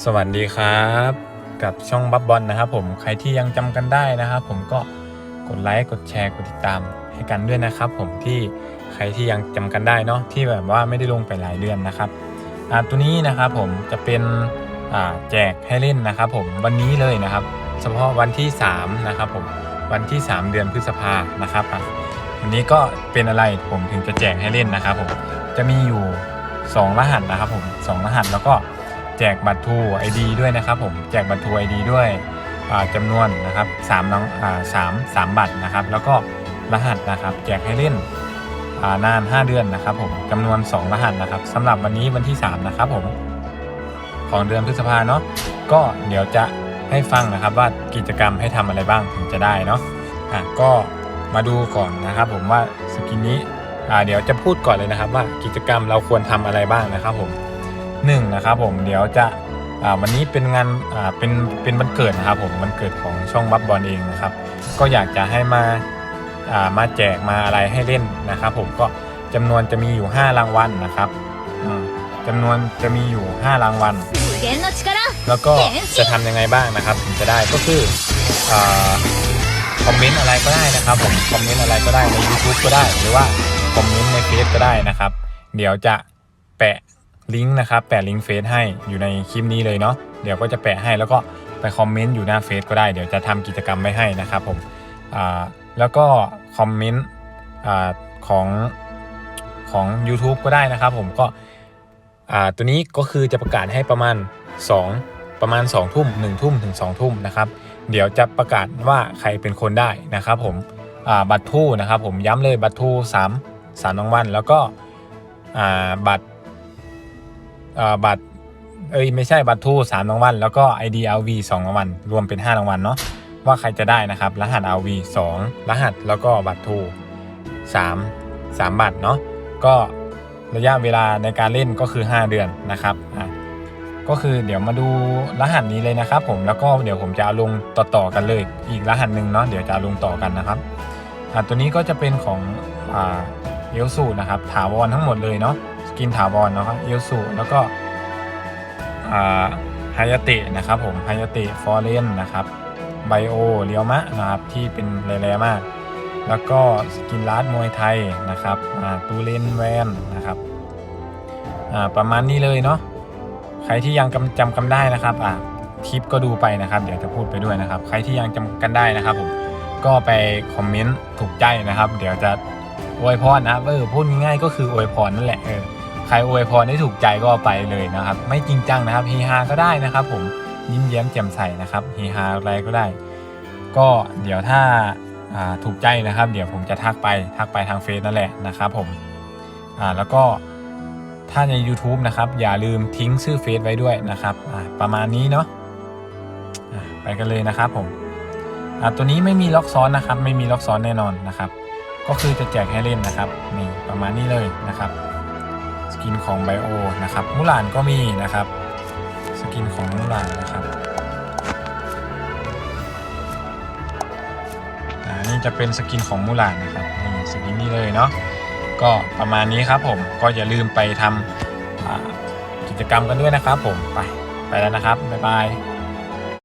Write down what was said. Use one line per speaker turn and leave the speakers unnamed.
สวัสดีครับ กับช่องบับบอลนะครับผมใครที่ยังจำกันได้นะครับผมก็กดไลค์กดแชร์กดติดตามให้กันด้วยนะครับ ผมที่ใครที่ยังจำกันได้เนาะที่แบบว่าไม่ได้ลงไปหลายเดือนนะครับตัวนี้นะครับผมจะเป็นแจกให้เล่นนะครับ ผมวันนี้เลยนะครับ เฉพาะวันที่3นะครับผมวันที่ 3 เดือนพฤษภานะครับวันนี้ก็เป็นอะไรผมถึงจะแจกให้เล่นนะครับผมจะมีอยู่ 2 รหัสนะครับผมสองรหัสแล้วก็ แจกบัตรทูไอดีด้วยนะครับผมแจกบัตรทูไอดีด้วยอ่าจำนวนนะครับสามน้องสามสามบัตรนะครับ แล้วก็รหัสนะครับ แจกให้เล่นอ่านาน 5 เดือนนะครับผมจำนวน 2 รหัสนะครับสำหรับวันนี้วันที่ 3 นะครับผมของเดือนพฤษภาเนาะก็เดี๋ยวจะให้ฟังนะครับว่ากิจกรรมให้ทำอะไรบ้างถึงจะได้เนาะอะก็มาดูก่อนนะครับผมว่าสกินนี้อ่าเดี๋ยวจะพูดก่อนเลยนะครับว่ากิจกรรมเราควรทำอะไรบ้างนะครับผม หนึ่งนะครับผมเดี๋ยวจะวันนี้เป็นงานเป็นเป็นวันเกิดนะครับผมวันเกิดของช่องบับบอลเองนะครับ ก็อยากจะให้มามาแจกมาอะไรให้เล่นนะครับ ผมก็จำนวนจะมีอยู่ 5 รางวัลนนะครับจำนวนจะมีอยู่ 5 รางวัล แล้วก็จะทำยังไงบ้างนะครับถึงจะได้ก็คือคอมเมนต์อะไรก็ได้นะครับ ผมคอมเมนต์อะไรก็ได้ใน YouTube ก็ได้ หรือว่าคอมเมนต์ในเฟซก็ได้นะครับ เดี๋ยวจะ ลิงก์นะครับแปะลิงก์เฟซให้อยู่ในคลิปนี้เลยเนาะเดี๋ยวก็จะแปะให้แล้วก็ไปคอมเมนต์อยู่หน้าเฟซก็ได้เดี๋ยวจะทำกิจกรรมไว้ให้นะครับผมแล้วก็คอมเมนต์ของของ YouTube ก็ได้นะครับผมก็ตัวนี้ก็คือจะประกาศให้ประมาณ 2 ประมาณ 2 ทุ่ม 1 ทุ่มถึง 2 ทุ่มนะครับ เดี๋ยวจะประกาศว่าใครเป็นคนได้นะครับผมบัตรทู่นะครับผมย้ำเลยบัตรทู่3 3รางวัลแล้วก็บัตร บัตรเอ้ยไม่ใช่บัตรทู่3รางวัลแล้วก็ ID LV 2รางวัลรวมเป็น5รางวัลเนาะว่าใครจะได้นะครับ รหัส LV 2 รหัสแล้วก็บัตรทู่3 3บัตรเนาะก็ระยะเวลาในการเล่นก็คือ 5 เดือนนะครับอะก็คือเดี๋ยวมาดูรหัสนี้เลยนะครับ ผมแล้วก็เดี๋ยวผมจะลงต่อๆกันเลย อีกรหัสหนึ่งเนาะเดี๋ยวจะลงต่อกันนะครับอ่าตัวนี้ก็จะเป็นของอ่าเอลสูนะครับถาวรทั้งหมดเลยเนาะ กินถาวรเนาะครับเอลสูแล้วก็อ่าไฮยาเตะนะครับผมไฮยาเตะฟอร์เรนนะครับไบโอเรียวมะนะครับที่เป็นแร่ๆมาก แล้วก็สกินลาดมวยไทยนะครับตูเลนแวนนะครับประมาณนี้เลยเนาะใครที่ยังจำจำกันได้นะครับคลิปก็ดูไปนะครับ เดี๋ยวจะพูดไปด้วยนะครับ ใครที่ยังจำกันได้นะครับผมก็ไปคอมเมนต์ถูกใจนะครับ เดี๋ยวจะอวยพรนะครับเออพูดง่ายๆก็คืออวยพรนั่นแหละเออ ใครอวยพรได้ถูกใจก็ไปเลยนะครับ ไม่จริงจังนะครับฮีฮาก็ได้นะครับ ผมยิ้มแย้มแจ่มใสนะครับฮีฮาอะไรก็ได้ ก็เดี๋ยวถ้าาถูกใจนะครับ เดี๋ยวผมจะทักไปทักไปทางเฟซนั่นแหละนะครับ ผมแล้วก็ถ้าใน YouTube นะครับ อย่าลืมทิ้งชื่อเฟซไว้ด้วยนะครับประมาณนี้เนาะไปกันเลยนะครับผมตัวนี้ไม่มีล็อกซ้อนนะครับ ไม่มีล็อกซ้อนแน่นอนนะครับ ก็คือจะแจกให้เล่นนะครับนี่ประมาณนี้เลยนะครับ กินของไบโอนะครับมูลานก็มีนะครับ สกินของมูลานนะครับนี่จะเป็นสกินของมูลานนะครับนี่สกินนี้เลยเนาะก็ประมาณนี้ครับผมก็อย่าลืมไปทำกิจกรรมกันด้วยนะครับผมไปไปแล้วนะครับบ๊ายบาย